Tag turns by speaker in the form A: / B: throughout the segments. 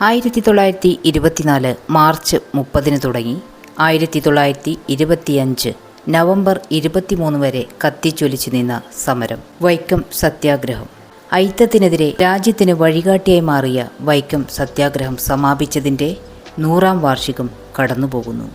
A: ആയിരത്തി തൊള്ളായിരത്തി ഇരുപത്തിനാല് മാർച്ച് മുപ്പതിന് തുടങ്ങി. ആയിരത്തി തൊള്ളായിരത്തി ഇരുപത്തിയഞ്ച് നവംബർ ഇരുപത്തിമൂന്ന് വരെ കത്തിച്ചൊലിച്ചു നിന്ന സമരം. വൈക്കം സത്യാഗ്രഹം. ഐത്തത്തിനെതിരെ രാജ്യത്തിന് വഴികാട്ടിയായി മാറിയ വൈക്കം സത്യാഗ്രഹം സമാപിച്ചതിന്റെ നൂറാം വാർഷികം കടന്നുപോകുന്നു.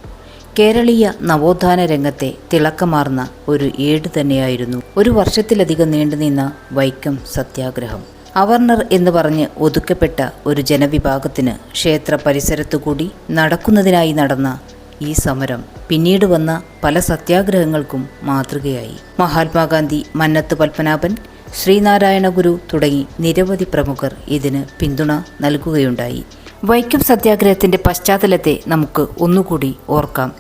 A: കേരളീയ നവോത്ഥാന രംഗത്തെ തിളക്കമാർന്ന ഒരു ഏട് തന്നെയായിരുന്നു. ഒരു വർഷത്തിലധികം നീണ്ടുനിന്ന വൈക്കം സത്യാഗ്രഹം. അവർണർ എന്ന് പറഞ്ഞ് ഒതുക്കപ്പെട്ട ഒരു ജനവിഭാഗത്തിന് ക്ഷേത്ര പരിസരത്തുകൂടി നടക്കുന്നതിനായി നടന്ന ഈ സമരം പിന്നീട് വന്ന പല സത്യാഗ്രഹങ്ങൾക്കും മാതൃകയായി. മഹാത്മാഗാന്ധി മന്നത്ത് പത്മനാഭൻ ശ്രീനാരായണ ഗുരു തുടങ്ങി നിരവധി പ്രമുഖർ ഇതിന് പിന്തുണ നൽകുകയുണ്ടായി. വൈക്കം സത്യാഗ്രഹത്തിന്റെ പശ്ചാത്തലത്തെ നമുക്ക് ഒന്നുകൂടി ഓർക്കാം.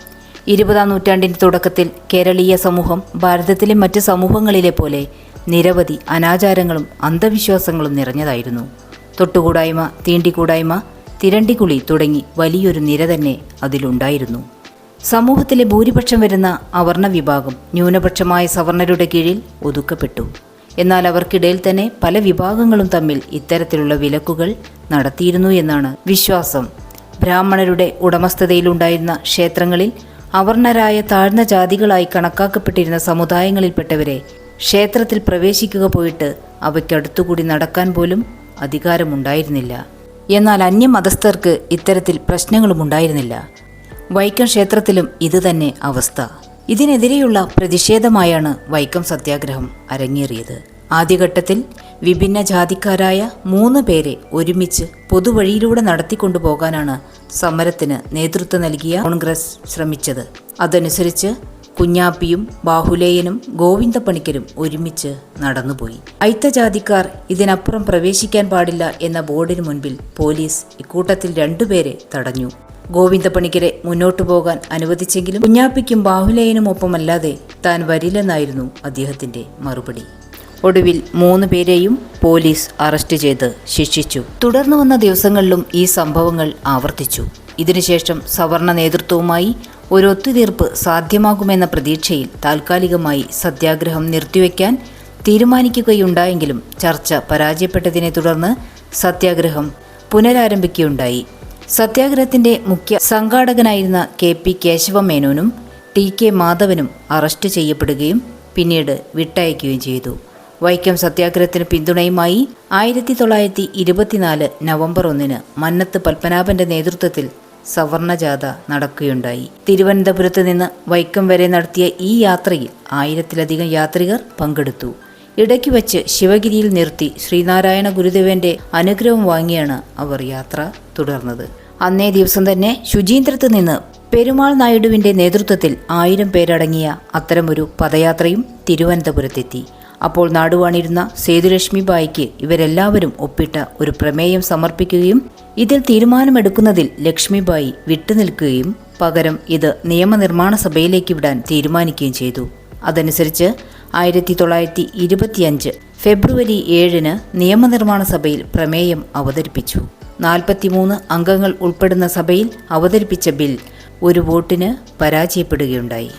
A: ഇരുപതാം നൂറ്റാണ്ടിന്റെ തുടക്കത്തിൽ കേരളീയ സമൂഹം ഭാരതത്തിലെ മറ്റ് സമൂഹങ്ങളിലെ പോലെ നിരവധി അനാചാരങ്ങളും അന്ധവിശ്വാസങ്ങളും നിറഞ്ഞതായിരുന്നു. തൊട്ടുകൂടായ്മ തീണ്ടിക്കൂടായ്മ തിരണ്ടിക്കുളി തുടങ്ങി വലിയൊരു നിര തന്നെ അതിലുണ്ടായിരുന്നു. സമൂഹത്തിലെ ഭൂരിപക്ഷം വരുന്ന അവർണ വിഭാഗം ന്യൂനപക്ഷമായ സവർണരുടെ കീഴിൽ ഒതുക്കപ്പെട്ടു. എന്നാൽ അവർക്കിടയിൽ തന്നെ പല വിഭാഗങ്ങളും തമ്മിൽ ഇത്തരത്തിലുള്ള വിലക്കുകൾ നടത്തിയിരുന്നു എന്നാണ് വിശ്വാസം. ബ്രാഹ്മണരുടെ ഉടമസ്ഥതയിലുണ്ടായിരുന്ന ക്ഷേത്രങ്ങളിൽ അവർണരായ താഴ്ന്ന ജാതികളായി കണക്കാക്കപ്പെട്ടിരുന്ന സമുദായങ്ങളിൽപ്പെട്ടവരെ ക്ഷേത്രത്തിൽ പ്രവേശിക്കുക പോയിട്ട് അവയ്ക്കടുത്തുകൂടി നടക്കാൻ പോലും അധികാരമുണ്ടായിരുന്നില്ല. എന്നാൽ അന്യമതസ്ഥർക്ക് ഇത്തരത്തിൽ പ്രശ്നങ്ങളും ഉണ്ടായിരുന്നില്ല വൈക്കം ക്ഷേത്രത്തിലും ഇതുതന്നെ അവസ്ഥ. ഇതിനെതിരെയുള്ള പ്രതിഷേധമായാണ് വൈക്കം സത്യാഗ്രഹം അരങ്ങേറിയത്. ആദ്യഘട്ടത്തിൽ വിഭിന്ന ജാതിക്കാരായ മൂന്ന് പേരെ ഒരുമിച്ച് പൊതുവഴിയിലൂടെ നടത്തിക്കൊണ്ടുപോകാനാണ് സമരത്തിന് നേതൃത്വം നൽകിയ കോൺഗ്രസ് ശ്രമിച്ചത്. അതനുസരിച്ച് കുഞ്ഞാപ്പിയും ബാഹുലേയനും ഗോവിന്ദപ്പണിക്കരും ഒരുമിച്ച് നടന്നുപോയി. ഐത്തജാതിക്കാർ ഇതിനപ്പുറം പ്രവേശിക്കാൻ പാടില്ല എന്ന ബോർഡിന് മുൻപിൽ പോലീസ് ഇക്കൂട്ടത്തിൽ രണ്ടുപേരെ തടഞ്ഞു. ഗോവിന്ദപ്പണിക്കരെ മുന്നോട്ടു പോകാൻ അനുവദിച്ചെങ്കിലും കുഞ്ഞാപ്പിക്കും ബാഹുലേയനും ഒപ്പമല്ലാതെ താൻ വരില്ലെന്നായിരുന്നു അദ്ദേഹത്തിന്റെ മറുപടി. ഒടുവിൽ മൂന്ന് പേരെയും പോലീസ് അറസ്റ്റ് ചെയ്ത് ശിക്ഷിച്ചു. തുടർന്നു വന്ന ദിവസങ്ങളിലും ഈ സംഭവങ്ങൾ ആവർത്തിച്ചു. ഇതിനുശേഷം സവർണ നേതൃത്വവുമായി ഒരു ഒത്തുതീർപ്പ് സാധ്യമാകുമെന്ന പ്രതീക്ഷയിൽ താൽക്കാലികമായി സത്യാഗ്രഹം നിർത്തിവെക്കാൻ തീരുമാനിക്കുകയുണ്ടായെങ്കിലും ചർച്ച പരാജയപ്പെട്ടതിനെ തുടർന്ന് സത്യാഗ്രഹം പുനരാരംഭിക്കുകയുണ്ടായി. സത്യാഗ്രഹത്തിന്റെ മുഖ്യ സംഘാടകനായിരുന്ന കെ പി കേശവമേനോനും ടി കെ മാധവനും അറസ്റ്റ് ചെയ്യപ്പെടുകയും പിന്നീട് വിട്ടയക്കുകയും ചെയ്തു. വൈക്കം സത്യാഗ്രഹത്തിന് പിന്തുണയുമായി ആയിരത്തി തൊള്ളായിരത്തി ഇരുപത്തിനാല് നവംബർ ഒന്നിന് മന്നത്ത് പത്മനാഭന്റെ നേതൃത്വത്തിൽ സവർണജാഥ നടക്കുകയുണ്ടായി. തിരുവനന്തപുരത്ത് നിന്ന് വൈക്കം വരെ നടത്തിയ ഈ യാത്രയിൽ ആയിരത്തിലധികം യാത്രികർ പങ്കെടുത്തു. ഇടയ്ക്ക് വച്ച് ശിവഗിരിയിൽ നിർത്തി ശ്രീനാരായണ ഗുരുദേവന്റെ അനുഗ്രഹം വാങ്ങിയാണ് അവർ യാത്ര തുടർന്നത്. അന്നേ ദിവസം തന്നെ ശുചീന്ദ്രത്ത് നിന്ന് പെരുമാൾ നായിഡുവിന്റെ നേതൃത്വത്തിൽ ആയിരം പേരടങ്ങിയ അത്തരമൊരു പദയാത്രയും തിരുവനന്തപുരത്തെത്തി. അപ്പോൾ നാടുവാണിരുന്ന സേതുലക്ഷ്മി ബായിക്ക് ഇവരെല്ലാവരും ഒപ്പിട്ട ഒരു പ്രമേയം സമർപ്പിക്കുകയും ഇതിൽ തീരുമാനമെടുക്കുന്നതിൽ ലക്ഷ്മിബായി വിട്ടുനിൽക്കുകയും പകരം ഇത് നിയമനിർമ്മാണ സഭയിലേക്ക് വിടാൻ തീരുമാനിക്കുകയും ചെയ്തു. അതനുസരിച്ച് ആയിരത്തി തൊള്ളായിരത്തി ഇരുപത്തിയഞ്ച് ഫെബ്രുവരി ഏഴിന് നിയമനിർമ്മാണ സഭയിൽ പ്രമേയം അവതരിപ്പിച്ചു. നാൽപ്പത്തിമൂന്ന് അംഗങ്ങൾ ഉൾപ്പെടുന്ന സഭയിൽ അവതരിപ്പിച്ച ബിൽ ഒരു വോട്ടിന് പരാജയപ്പെടുകയുണ്ടായി.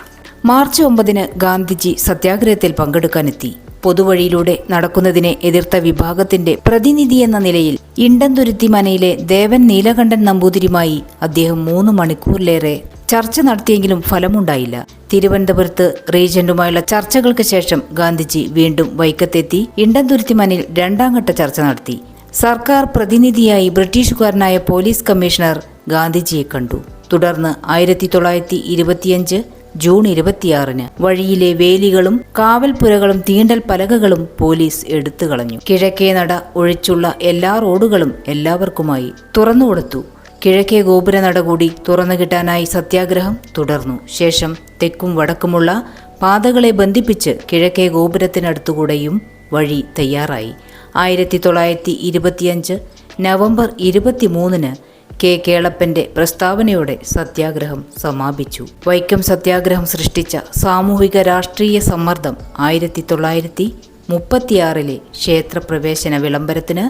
A: മാർച്ച് ഒമ്പതിന് ഗാന്ധിജി സത്യാഗ്രഹത്തിൽ പങ്കെടുക്കാനെത്തി. പൊതുവഴിയിലൂടെ നടക്കുന്നതിനെ എതിർത്ത വിഭാഗത്തിന്റെ പ്രതിനിധി എന്ന നിലയിൽ ഇണ്ടന്തുരുത്തി മനയിലെ ദേവൻ നീലകണ്ഠൻ നമ്പൂതിരിയുമായി അദ്ദേഹം മൂന്ന് മണിക്കൂറിലേറെ ചർച്ച നടത്തിയെങ്കിലും ഫലമുണ്ടായില്ല. തിരുവനന്തപുരത്ത് റീജന്റുമായുള്ള ചർച്ചകൾക്ക് ശേഷം ഗാന്ധിജി വീണ്ടും വൈക്കത്തെത്തി ഇണ്ടന്തുരുത്തി രണ്ടാം ഘട്ട ചർച്ച നടത്തി. സർക്കാർ പ്രതിനിധിയായി ബ്രിട്ടീഷുകാരനായ പോലീസ് കമ്മീഷണർ ഗാന്ധിജിയെ കണ്ടു. തുടർന്ന് ആയിരത്തി തൊള്ളായിരത്തി ഇരുപത്തിയഞ്ച് ജൂൺ ഇരുപത്തിയാറിന് വഴിയിലെ വേലികളും കാവൽപ്പുരകളും തീണ്ടൽ പലകകളും പോലീസ് എടുത്തു കളഞ്ഞു. കിഴക്കേ നട ഒഴിച്ചുള്ള എല്ലാ റോഡുകളും എല്ലാവർക്കുമായി തുറന്നുകൊടുത്തു. കിഴക്കേ ഗോപുര നട കൂടി തുറന്നു കിട്ടാനായി സത്യാഗ്രഹം തുടർന്നു. ശേഷം തെക്കും വടക്കുമുള്ള പാതകളെ ബന്ധിപ്പിച്ച് കിഴക്കേ ഗോപുരത്തിനടുത്തുകൂടെയും വഴി തയ്യാറായി. ആയിരത്തി തൊള്ളായിരത്തി ഇരുപത്തിയഞ്ച് നവംബർ ഇരുപത്തിമൂന്നിന് കെ. കേളപ്പന്റെ പ്രസ്താവനയോടെ സത്യാഗ്രഹം സമാപിച്ചു. വൈക്കം സത്യാഗ്രഹം സൃഷ്ടിച്ച സാമൂഹിക രാഷ്ട്രീയ സമ്മർദ്ദം ആയിരത്തി തൊള്ളായിരത്തി മുപ്പത്തിയാറിലെ ക്ഷേത്രപ്രവേശന വിളംബരത്തിന്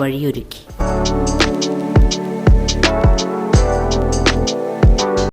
A: വഴിയൊരുക്കി.